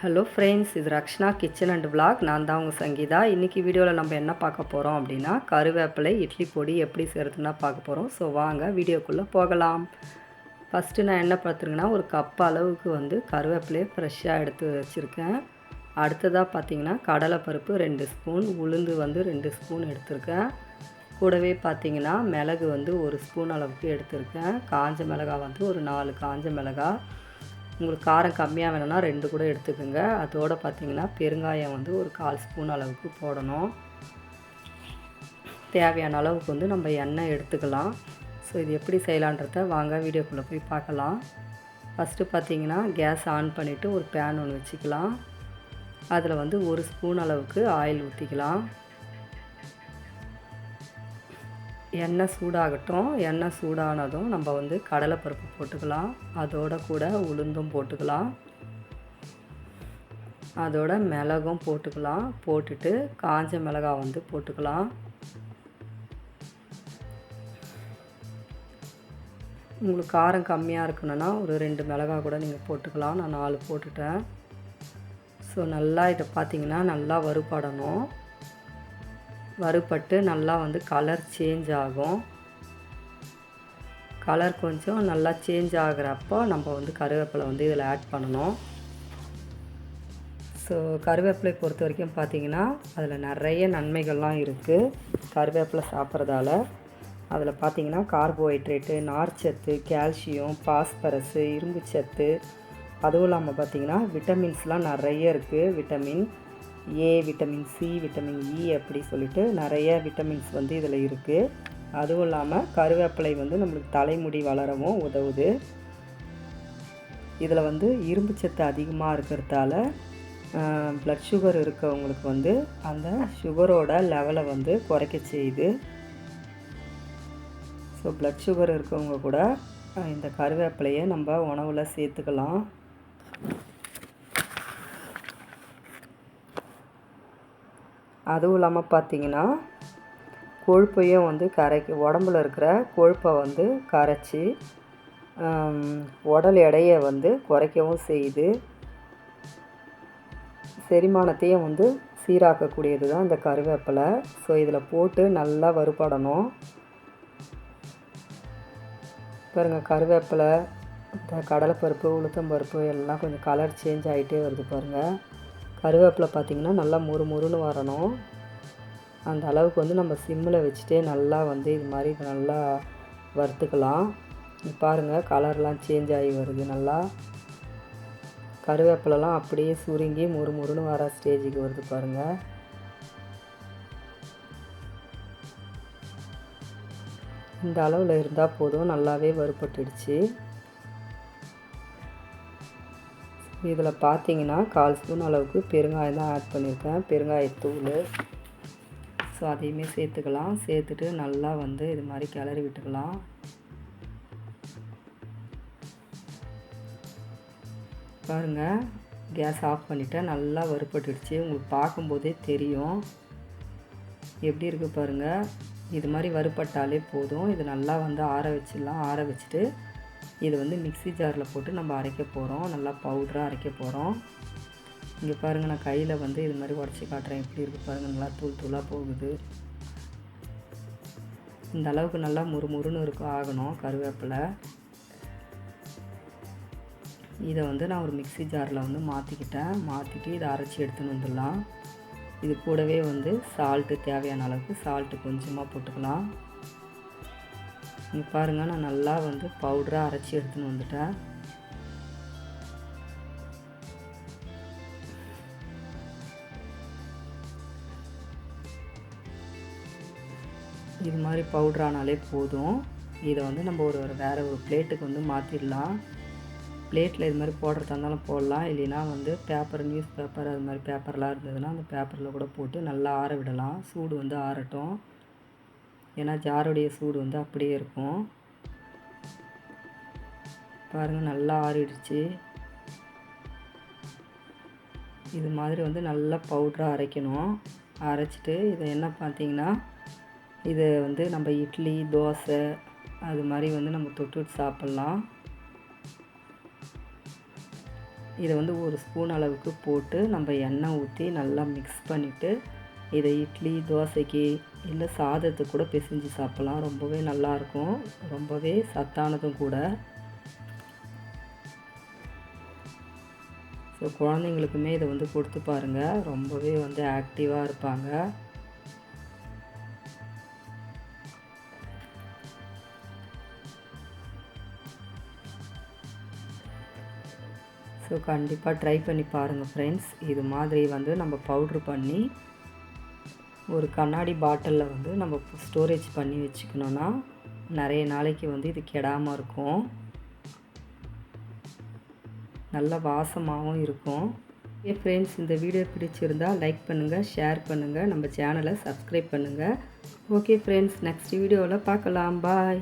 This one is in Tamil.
ஹலோ ஃப்ரெண்ட்ஸ் இது ரக்ஷனா கிச்சன் அண்ட் விளாக் நான் தான் உங்கள் சங்கீதா. இன்றைக்கி வீடியோவில் நம்ம என்ன பார்க்க போகிறோம் அப்படின்னா கருவேப்பிலை இட்லி பொடி எப்படி செய்கிறதுனா பார்க்க போகிறோம் ஸோ வாங்க வீடியோக்குள்ளே போகலாம். ஃபஸ்ட்டு நான் என்ன பார்த்துருங்கன்னா ஒரு கப் அளவுக்கு வந்து கருவேப்பிலையை ஃப்ரெஷ்ஷாக எடுத்து வச்சுருக்கேன். அடுத்ததாக பார்த்தீங்கன்னா கடலைப்பருப்பு ரெண்டு ஸ்பூன் உளுந்து வந்து ரெண்டு ஸ்பூன் எடுத்திருக்கேன். கூடவே பார்த்தீங்கன்னா மிளகு வந்து ஒரு ஸ்பூன் அளவுக்கு எடுத்திருக்கேன். காஞ்ச மிளகா வந்து ஒரு நாலு காஞ்ச மிளகாய் உங்களுக்கு காரம் கம்மியாக வேணும்னா ரெண்டு கூட எடுத்துக்கோங்க. அதோடு பார்த்தீங்கன்னா பெருங்காயம் வந்து ஒரு கால் ஸ்பூன் அளவுக்கு போடணும். தேவையான அளவுக்கு வந்து நம்ம எண்ணெய் எடுத்துக்கலாம். ஸோ இது எப்படி செய்யலான்றத வாங்க வீடியோக்குள்ளே போய் பார்க்கலாம். ஃபஸ்ட்டு பார்த்தீங்கன்னா கேஸ் ஆன் பண்ணிவிட்டு ஒரு பேன் ஒன்று வச்சுக்கலாம். அதில் வந்து ஒரு ஸ்பூன் அளவுக்கு ஆயில் ஊற்றிக்கலாம் எண்ணெய் சூடாகட்டும் எண்ணெய் சூடானதும் நம்ம வந்து கடலைப்பருப்பு போட்டுக்கலாம். அதோட கூட உளுந்தும் போட்டுக்கலாம். அதோட மிளகும் போட்டுக்கலாம். போட்டுட்டு காஞ்ச மிளகாய் வந்து போட்டுக்கலாம். உங்களுக்கு காரம் கம்மியாக இருக்கணும்னா ஒரு ரெண்டு மிளகாய் கூட நீங்கள் போட்டுக்கலாம். நான் நாலு போட்டுட்டேன். ஸோ நல்லா இதை பார்த்தீங்கன்னா நல்லா வறுபடணும். வறுபட்டு நல்லா வந்து கலர் சேஞ்ச் ஆகும். கலர் கொஞ்சம் நல்லா சேஞ்ச் ஆகிறப்போ நம்ம வந்து கருவேப்பிலை வந்து இதில் ஆட் பண்ணணும். ஸோ கருவேப்பிலை பொறுத்த வரைக்கும் பார்த்திங்கன்னா அதில் நிறைய நன்மைகள்லாம் இருக்குது கருவேப்பிலை சாப்பிட்றதால. அதில் பார்த்திங்கன்னா கார்போஹைட்ரேட்டு நார்ச்சத்து கால்சியம் பாஸ்பரஸு இரும்பு சத்து அதுவும் இல்லாமல் பார்த்திங்கன்னா விட்டமின்ஸ்லாம் நிறைய இருக்குது vitamin A vitamin C vitamin E அப்படி சொல்லிட்டு நிறைய விட்டமின்ஸ் வந்து இதில் இருக்குது அதுவும் இல்லாமல் கருவேப்பிலை வந்து நம்மளுக்கு தலைமுடி வளரவும் உதவுது. இதில் வந்து இரும்பு சத்து அதிகமாக இருக்கிறதால ப்ளட் சுகர் இருக்கவங்களுக்கு வந்து அந்த சுகரோட லெவலை வந்து குறைக்க செய்யுது. ஸோ ப்ளட் சுகர் இருக்கவங்க கூட இந்த கருவேப்பிலையை நம்ம உணவில் சேர்த்துக்கலாம். அதுவும் இல்லாமல் பார்த்தீங்கன்னா கொழுப்பையும் வந்து கரைக்கு உடம்புல இருக்கிற கொழுப்பை வந்து கரைச்சி உடல் எடையை வந்து குறைக்கவும் செய்யுது. செரிமானத்தையும் வந்து சீராக்கக்கூடியது தான் இந்த கருவேப்பிலை. ஸோ இதில் போட்டு நல்லா வறுபடணும். பாருங்கள் கருவேப்பிலை இந்த கடலைப்பருப்பு உளுத்தம்பருப்பு எல்லாம் கொஞ்சம் கலர் சேஞ்ச் ஆகிட்டே வருது பாருங்கள் கருவேப்பிலை பார்த்திங்கன்னா நல்லா முறு முறுன்னு வரணும். அந்த அளவுக்கு வந்து நம்ம சிம்மில் வச்சுட்டே நல்லா வந்து இது மாதிரி நல்லா வறுத்துக்கலாம். பாருங்கள் கலர்லாம் சேஞ்ச் ஆகி வருது நல்லா. கருவேப்பிலலாம் அப்படியே சுருங்கி முறு முறுன்னு வர ஸ்டேஜுக்கு வருது பாருங்கள் இந்த அளவில் இருந்தால் போதும் நல்லாவே வறுபட்டுடுச்சு. இதில் பார்த்தீங்கன்னா கால் ஸ்பூன் அளவுக்கு பெருங்காயம் தான் ஆட் பண்ணியிருக்கேன். பெருங்காயத்தூள் ஸோ அதையுமே சேர்த்துக்கலாம். சேர்த்துட்டு நல்லா வந்து இது மாதிரி கிளறி விட்டுக்கலாம். பாருங்கள் கேஸ் ஆஃப் பண்ணிவிட்டேன் நல்லா வறுப்பட்டுடுச்சு உங்களுக்கு பார்க்கும்போதே தெரியும். எப்படி இருக்குது பாருங்கள் இது மாதிரி வறுப்பட்டாலே போதும். இது நல்லா வந்து ஆற வச்சிடலாம். ஆற வச்சுட்டு இது வந்து மிக்சி ஜாரில் போட்டு நம்ம அரைக்க போகிறோம். நல்லா பவுட்ராக அரைக்க போகிறோம். இங்கே பாருங்கள் நான் கையில் வந்து இது மாதிரி உடச்சி காட்டுறேன். எப்படி இருக்குது பாருங்கள் நல்லா தூள் தூளாக போகுது. இந்த அளவுக்கு நல்லா முறுமுறுன்னு இருக்கும் ஆகணும் கருவேப்பிலை. இதை வந்து நான் ஒரு மிக்சி ஜாரில் வந்து மாற்றிக்கிட்டேன். மாற்றிட்டு இதை அரைச்சி எடுத்துன்னு வந்துடலாம். இது கூடவே வந்து சால்ட்டு தேவையான அளவுக்கு சால்ட்டு கொஞ்சமாக போட்டுக்கலாம். இங்கே பாருங்கள் நான் நல்லா வந்து பவுடராக அரைச்சி எடுத்துன்னு வந்துட்டேன் இது மாதிரி பவுட்ரானாலே போதும். இதை வந்து நம்ம ஒரு ஒரு வேறு ஒரு பிளேட்டுக்கு வந்து மாற்றிடலாம் பிளேட்டில் இது மாதிரி போடுறதா இருந்தாலும் போடலாம். இல்லைன்னா வந்து பேப்பர் நியூஸ் பேப்பர் அது மாதிரி பேப்பர்லாம் இருந்ததுன்னா அந்த பேப்பரில் கூட போட்டு நல்லா ஆற விடலாம். சூடு வந்து ஆறட்டும். ஏன்னா ஜாருடைய சூடு வந்து அப்படியே இருக்கும். பாருங்கள் நல்லா ஆறிடுச்சு. இது மாதிரி வந்து நல்லா பவுட்ராக அரைக்கணும். அரைச்சிட்டு இதை என்ன பார்த்தீங்கன்னா இதை வந்து நம்ம இட்லி தோசை அது மாதிரி வந்து நம்ம தொட்டு சாப்பிட்லாம். இதை வந்து ஒரு ஸ்பூன் அளவுக்கு போட்டு நம்ம எண்ணெய் ஊற்றி நல்லா மிக்ஸ் பண்ணிவிட்டு இதை இட்லி தோசைக்கு இல்லை சாதத்துக்கு கூட பிசைஞ்சு சாப்பிட்லாம். ரொம்பவே நல்லாயிருக்கும். ரொம்பவே சத்தானதும் கூட. ஸோ குழந்தைங்களுக்குமே இதை வந்து கொடுத்து பாருங்கள் ரொம்பவே வந்து ஆக்டிவாக இருப்பாங்க. ஸோ கண்டிப்பாக ட்ரை பண்ணி பாருங்கள் ஃப்ரெண்ட்ஸ் இது மாதிரி வந்து நம்ம பவுட்ரு பண்ணி ஒரு கண்ணாடி பாட்டிலில் வந்து நம்ம ஸ்டோரேஜ் பண்ணி வச்சுக்கணுன்னா நிறைய நாளைக்கு வந்து இது கெடாமல் இருக்கும். நல்ல வாசமாகவும் இருக்கும். ஏ ஃப்ரெண்ட்ஸ் இந்த வீடியோ பிடிச்சிருந்தால் லைக் பண்ணுங்கள் ஷேர் பண்ணுங்கள் நம்ம சேனலை சப்ஸ்கிரைப் பண்ணுங்கள் ஓகே ஃப்ரெண்ட்ஸ் நெக்ஸ்ட் வீடியோவில் பார்க்கலாம். பாய்